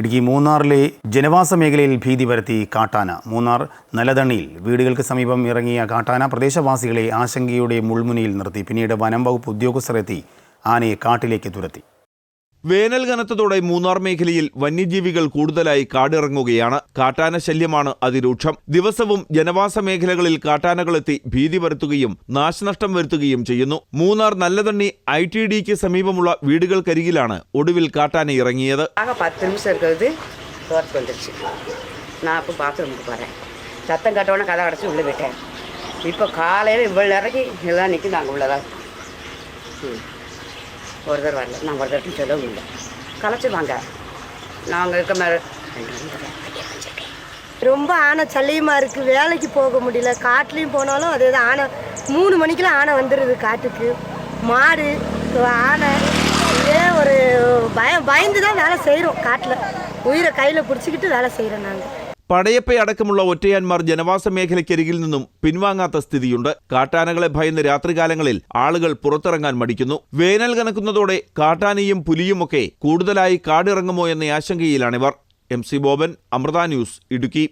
ഇടുക്കി മൂന്നാറിലെ ജനവാസ മേഖലയിൽ ഭീതി പരത്തി കാട്ടാന. മൂന്നാർ നലതണിയിൽ വീടുകൾക്ക് സമീപം ഇറങ്ങിയ കാട്ടാന പ്രദേശവാസികളെ ആശങ്കയുടെ മുൾമുനയിൽ നിർത്തി. പിന്നീട് വനം വകുപ്പ് ഉദ്യോഗസ്ഥരെത്തി. ആനയെ കാട്ടിലേക്ക് തുരത്തി. വേനൽ കനത്തതോടെ മൂന്നാർ മേഖലയിൽ വന്യജീവികൾ കൂടുതലായി കാടിറങ്ങുകയാണ് കാട്ടാന ശല്യമാണ് അതിരൂക്ഷം ദിവസവും ജനവാസ മേഖലകളിൽ കാട്ടാനകളെത്തി ഭീതി വരുത്തുകയും നാശനഷ്ടം വരുത്തുകയും ചെയ്യുന്നു മൂന്നാർ നല്ലതണ്ണി ഐ ടി ഡിക്ക് സമീപമുള്ള വീടുകൾക്കരികിലാണ് ഒടുവിൽ കാട്ടാന ഇറങ്ങിയത് ஆக பத்து நிமிஷம் இருக்கிறது தோட்டத்துக்கு வந்துடுச்சு நான் இப்போ பாத்ரூமுக்கு போகிறேன் சத்தம் கட்டவுடனே கதை அடைச்சி உள்ளே விட்டேன் இப்போ காலையில் இவ்வளோ இறங்கி எல்லாம் நிற்கி நாங்கள் உள்ளதா ம் ஒரு வரல. நான் ஒரு சொல்லவும் இல்லை. கலைச்சிருவாங்க. நாங்கள் இருக்க மாதிரி ரொம்ப ஆனை சல்லியமாக இருக்குது வேலைக்கு போக முடியல. காட்டுலேயும் போனாலும் அதே தான் ஆனை மூணு மணிக்கெல்லாம் ஆனை வந்துடுது காட்டுக்கு. மாடு ஆனை இதே ஒரு பயம் பயந்து தான் வேலை செய்கிறோம் காட்டில். உயிரை கையில் பிடிச்சிக்கிட்டு வேலை செய்கிறோம் நாங்கள் പടയപ്പ അടക്കമുള്ള ഒറ്റയാന്മാർ ജനവാസ മേഖലയ്ക്കരികിൽ നിന്നും പിൻവാങ്ങാത്ത സ്ഥിതിയുണ്ട്. കാട്ടാനകളെ ഭയന്ന് രാത്രികാലങ്ങളിൽ ആളുകൾ പുറത്തിറങ്ങാൻ മടിക്കുന്നു. വേനൽ കനക്കുന്നതോടെ കാട്ടാനയും പുലിയുമൊക്കെ കൂടുതലായി കാടിറങ്ങുമോ എന്ന ആശങ്കയിലാണിവർ. M C Boban Amrita news Idukki.